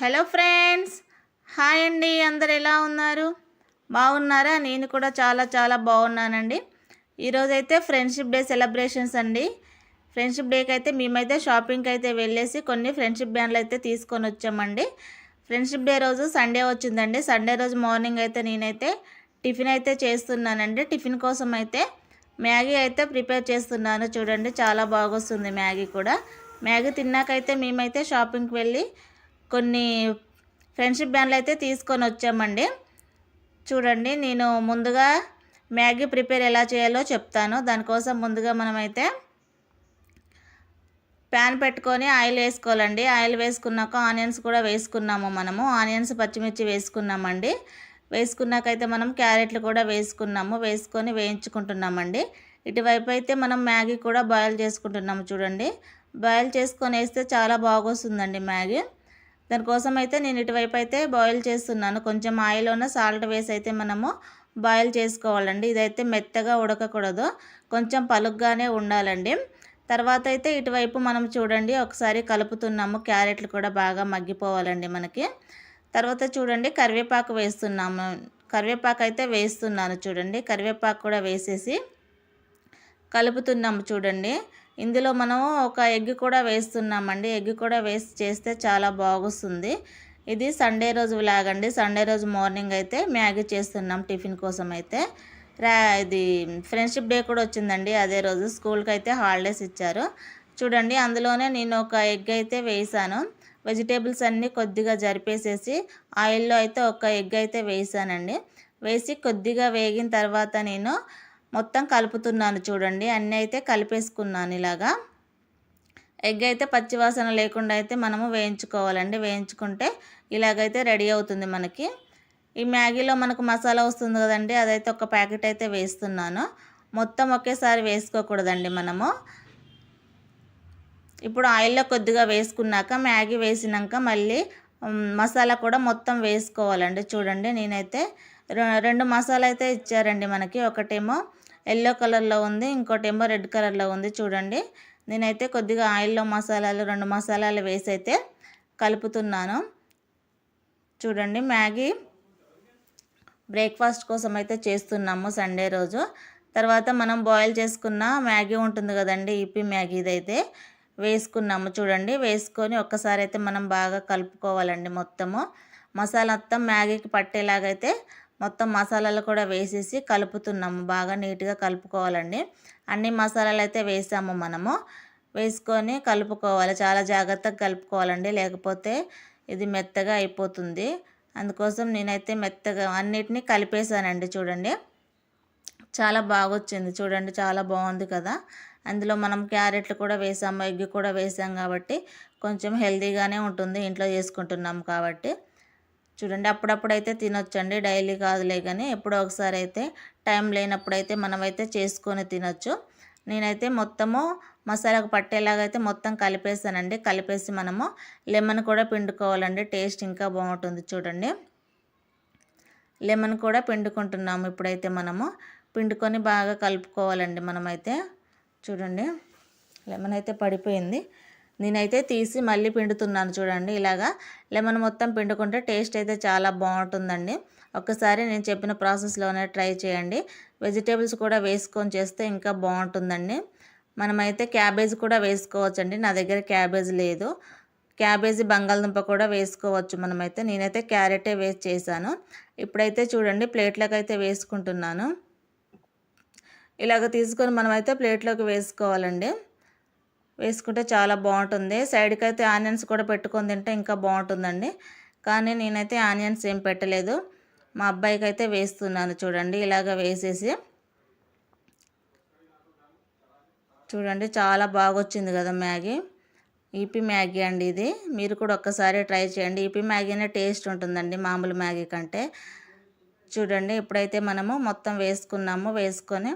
Hello friends. Hi అండి. అందరు ఎలా ఉన్నారు? బాగున్నారా? నేను కూడా చాలా చాలా బాగున్నానండి. ఈరోజైతే ఫ్రెండ్షిప్ డే సెలబ్రేషన్స్ అండి. ఫ్రెండ్షిప్ డేకి అయితే మేమైతే షాపింగ్కి అయితే వెళ్ళేసి కొన్ని ఫ్రెండ్షిప్ బ్యాండ్లు అయితే తీసుకొని వచ్చామండి ఫ్రెండ్షిప్ డే రోజు సండే వచ్చిందండి. సండే రోజు మార్నింగ్ అయితే నేనైతే టిఫిన్ అయితే చేస్తున్నానండి. టిఫిన్ కోసం అయితే మ్యాగీ అయితే ప్రిపేర్ చేస్తున్నాను. చూడండి చాలా బాగొస్తుంది మ్యాగీ కూడా. మ్యాగీ తిన్నాకైతే మేమైతే షాపింగ్కి వెళ్ళి కొన్ని ఫ్రెండ్షిప్ బ్యాండ్లు అయితే తీసుకొని వచ్చామండి. చూడండి నేను ముందుగా మ్యాగీ ప్రిపేర్ ఎలా చేయాలో చెప్తాను. దానికోసం ముందుగా మనమైతే ప్యాన్ పెట్టుకొని ఆయిల్ వేసుకోవాలండి. ఆయిల్ వేసుకున్నాక ఆనియన్స్ కూడా వేసుకున్నాము మనము. ఆనియన్స్ పచ్చిమిర్చి వేసుకున్నామండి. వేసుకున్నాకైతే మనం క్యారెట్లు కూడా వేసుకున్నాము. వేసుకొని వేయించుకుంటున్నామండి. ఇటువైపు అయితే మనం మ్యాగీ కూడా బాయిల్ చేసుకుంటున్నాము చూడండి. బాయిల్ చేసుకొని వేస్తే చాలా బాగొస్తుందండి మ్యాగీ. దానికోసం అయితే నేను ఇటువైపు అయితే బాయిల్ చేస్తున్నాను. కొంచెం ఆయిల్ సాల్ట్ వేసి అయితే మనము బాయిల్ చేసుకోవాలండి. ఇదైతే మెత్తగా ఉడకకూడదు. కొంచెం పలుగ్గానే ఉండాలండి. తర్వాత అయితే ఇటువైపు మనం చూడండి ఒకసారి కలుపుతున్నాము. క్యారెట్లు కూడా బాగా మగ్గిపోవాలండి మనకి. తర్వాత చూడండి కరివేపాకు వేస్తున్నాము. కరివేపాకు అయితే వేస్తున్నాను చూడండి. కరివేపాకు కూడా వేసేసి కలుపుతున్నాము చూడండి. ఇందులో మనం ఒక ఎగ్ కూడా వేస్తున్నామండి. ఎగ్ కూడా వేసి చేస్తే చాలా బాగుస్తుంది. ఇది సండే రోజు లాగండి. సండే రోజు మార్నింగ్ అయితే మ్యాగీ చేస్తున్నాం టిఫిన్ కోసం అయితే. రా ఇది ఫ్రెండ్షిప్ డే కూడా వచ్చిందండి. అదే రోజు స్కూల్కి అయితే హాలిడేస్ ఇచ్చారు. చూడండి అందులోనే నేను ఒక ఎగ్ అయితే వేసాను. వెజిటేబుల్స్ అన్నీ కొద్దిగా జరిపేసేసి ఆయిల్లో అయితే ఒక ఎగ్ అయితే వేసానండి. వేసి కొద్దిగా వేగిన తర్వాత నేను మొత్తం కలుపుతున్నాను చూడండి. అన్నీ అయితే కలిపేసుకున్నాను ఇలాగా. ఎగ్ అయితే పచ్చివాసన లేకుండా అయితే మనము వేయించుకోవాలండి. వేయించుకుంటే ఇలాగైతే రెడీ అవుతుంది మనకి. ఈ మ్యాగీలో మనకు మసాలా వస్తుంది కదండి. అదైతే ఒక ప్యాకెట్ అయితే వేస్తున్నాను. మొత్తం ఒకేసారి వేసుకోకూడదండి మనము. ఇప్పుడు ఆయిల్లో కొద్దిగా వేసుకున్నాక మ్యాగీ వేసినాక మళ్ళీ మసాలా కూడా మొత్తం వేసుకోవాలండి. చూడండి నేనైతే రెండు మసాలా అయితే ఇచ్చారండి మనకి. ఒకటేమో ఎల్లో కలర్లో ఉంది ఇంకోటేమో రెడ్ కలర్లో ఉంది చూడండి. నేనైతే కొద్దిగా ఆయిల్లో మసాలాలు రెండు మసాలాలు వేసి అయితే కలుపుతున్నాను. చూడండి మ్యాగీ బ్రేక్ఫాస్ట్ కోసం అయితే చేస్తున్నాము సండే రోజు. తర్వాత మనం బాయిల్ చేసుకున్న మ్యాగీ ఉంటుంది కదండి ఇప్పి మ్యాగీ ఇదైతే వేసుకున్నాము చూడండి. వేసుకొని ఒక్కసారి అయితే మనం బాగా కలుపుకోవాలండి మొత్తము. మసాలా మొత్తం మ్యాగీకి పట్టేలాగైతే మొత్తం మసాలాలు కూడా వేసేసి కలుపుతున్నాము. బాగా నీట్గా కలుపుకోవాలండి. అన్ని మసాలాలు అయితే వేసాము మనము. వేసుకొని కలుపుకోవాలి. చాలా జాగ్రత్తగా కలుపుకోవాలండి. లేకపోతే ఇది మెత్తగా అయిపోతుంది. అందుకోసం నేనైతే మెత్తగా అన్నిటినీ కలిపేసానండి చూడండి. చాలా బాగా వచ్చింది చూడండి చాలా బాగుంది కదా. అందులో మనం క్యారెట్లు కూడా వేసాము. ఎగ్ కూడా వేసాం కాబట్టి కొంచెం హెల్తీగానే ఉంటుంది. ఇంట్లో చేసుకుంటున్నాం కాబట్టి. చూడండి అప్పుడప్పుడు అయితే తినొచ్చండి. డైలీ కాదులే కానీ ఎప్పుడో ఒకసారి అయితే టైం లేనప్పుడైతే మనమైతే చేసుకొని తినొచ్చు. నేనైతే మొత్తము మసాలాకు పట్టేలాగా అయితే మొత్తం కలిపేసానండి కలిపేసి మనము లెమన్ కూడా పిండుకోవాలండి. టేస్ట్ ఇంకా బాగుంటుంది చూడండి. లెమన్ కూడా పిండుకుంటున్నాము ఇప్పుడైతే మనము. పిండుకొని బాగా కలుపుకోవాలండి మనమైతే. చూడండి లెమన్ అయితే పడిపోయింది. నేనైతే తీసి మళ్ళీ పిండుతున్నాను చూడండి ఇలాగా. లెమన్ మొత్తం పిండుకుంటే టేస్ట్ అయితే చాలా బాగుంటుందండి. ఒక్కసారి నేను చెప్పిన ప్రాసెస్లోనే ట్రై చేయండి. వెజిటేబుల్స్ కూడా వేసుకొని చేస్తే ఇంకా బాగుంటుందండి. మనమైతే క్యాబేజ్ కూడా వేసుకోవచ్చండి. నా దగ్గర క్యాబేజ్ లేదు. క్యాబేజీ బంగాళదుంప కూడా వేసుకోవచ్చు మనమైతే. నేనైతే క్యారెటే వేస్ట్ చేశాను. ఇప్పుడైతే చూడండి ప్లేట్లోకి అయితే వేసుకుంటున్నాను. ఇలాగ తీసుకొని మనమైతే ప్లేట్లోకి వేసుకోవాలండి. వేసుకుంటే చాలా బాగుంటుంది. సైడ్కి అయితే ఆనియన్స్ కూడా పెట్టుకొని తింటే ఇంకా బాగుంటుందండి. కానీ నేనైతే ఆనియన్స్ ఏం పెట్టలేదు. మా అబ్బాయికి అయితే వేస్తున్నాను చూడండి ఇలాగ వేసేసి. చూడండి చాలా బాగా వచ్చింది కదా మ్యాగీ. ఈపీ మ్యాగీ అండి ఇది. మీరు కూడా ఒక్కసారి ట్రై చేయండి. ఈపీ మ్యాగీనే టేస్ట్ ఉంటుందండి మామూలు మ్యాగీ కంటే. చూడండి ఇప్పుడైతే మనము మొత్తం వేసుకున్నాము వేసుకొని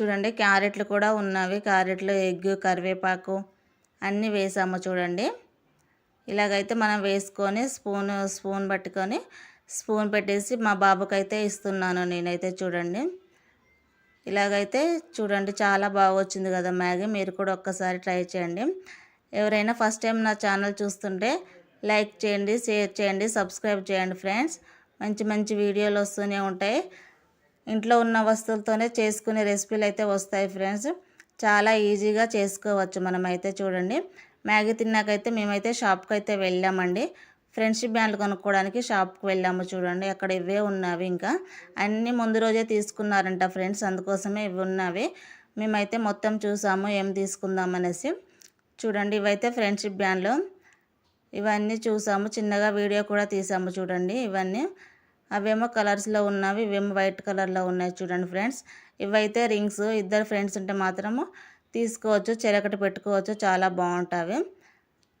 చూడండి క్యారెట్లు కూడా ఉన్నవి. క్యారెట్లు ఎగ్ కరివేపాకు అన్నీ వేసాము చూడండి. ఇలాగైతే మనం వేసుకొని స్పూన్ స్పూన్ పట్టుకొని స్పూన్ పెట్టేసి మా బాబుకైతే ఇస్తున్నాను నేనైతే చూడండి. ఇలాగైతే చూడండి చాలా బాగా వచ్చింది కదా మ్యాగీ. మీరు కూడా ఒక్కసారి ట్రై చేయండి. ఎవరైనా ఫస్ట్ టైం నా ఛానల్ చూస్తుంటే లైక్ చేయండి షేర్ చేయండి సబ్స్క్రైబ్ చేయండి ఫ్రెండ్స్. మంచి మంచి వీడియోలు వస్తూనే ఉంటాయి. ఇంట్లో ఉన్న వస్తువులతోనే చేసుకునే రెసిపీలు అయితే వస్తాయి ఫ్రెండ్స్. చాలా ఈజీగా చేసుకోవచ్చు మనమైతే చూడండి. మ్యాగీ తిన్నాకైతే మేమైతే షాప్కి అయితే వెళ్ళామండి. ఫ్రెండ్షిప్ బ్యాండ్లు కొనుక్కోవడానికి షాప్కి వెళ్ళాము చూడండి. అక్కడ ఇవే ఉన్నవి ఇంకా. అన్నీ ముందు రోజే తీసుకున్నారంట ఫ్రెండ్స్. అందుకోసమే ఇవి ఉన్నవి. మేమైతే మొత్తం చూసాము ఏం తీసుకుందాం అనేసి. చూడండి ఇవైతే ఫ్రెండ్షిప్ బ్యాండ్లు. ఇవన్నీ చూసాము. చిన్నగా వీడియో కూడా తీసాము చూడండి ఇవన్నీ. అవేమో కలర్స్లో ఉన్నవి ఇవేమో వైట్ కలర్లో ఉన్నాయి చూడండి ఫ్రెండ్స్ ఇవైతే రింగ్స్ ఇద్దరు ఫ్రెండ్స్ ఉంటే మాత్రము తీసుకోవచ్చు చెరకటి పెట్టుకోవచ్చు చాలా బాగుంటాయి.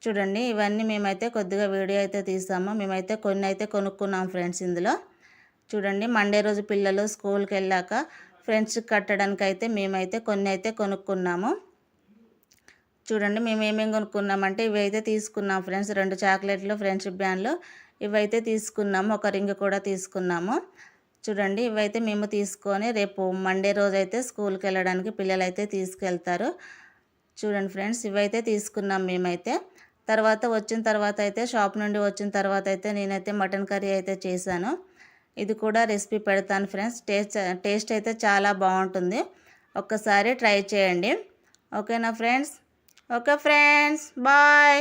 చూడండి ఇవన్నీ మేమైతే కొద్దిగా వీడియో అయితే తీసాము. మేమైతే కొన్ని అయితే కొనుక్కున్నాం ఫ్రెండ్స్ ఇందులో. చూడండి మండే రోజు పిల్లలు స్కూల్కి వెళ్ళాక ఫ్రెండ్స్ కట్టడానికి అయితే మేమైతే కొన్ని అయితే కొనుక్కున్నాము. చూడండి మేము ఏమేమి కొనుక్కున్నామంటే ఇవి అయితే తీసుకున్నాం ఫ్రెండ్స్ రెండు చాక్లెట్లు ఫ్రెండ్షిప్ బ్యాండ్లు ఇవైతే తీసుకున్నాము. ఒక రింగ్ కూడా తీసుకున్నాము. చూడండి ఇవైతే మేము తీసుకొని రేపు మండే రోజు అయితే స్కూల్కి వెళ్ళడానికి పిల్లలు అయితే తీసుకెళ్తారు. చూడండి ఫ్రెండ్స్ ఇవైతే తీసుకున్నాం మేమైతే. తర్వాత వచ్చిన తర్వాత అయితే షాప్ నుండి వచ్చిన తర్వాత అయితే నేనైతే మటన్ కర్రీ అయితే చేశాను. ఇది కూడా రెసిపీ పెడతాను ఫ్రెండ్స్. టేస్ట్ టేస్ట్ అయితే చాలా బాగుంటుంది. ఒక్కసారి ట్రై చేయండి. ఓకేనా ఫ్రెండ్స్? Okay friends bye!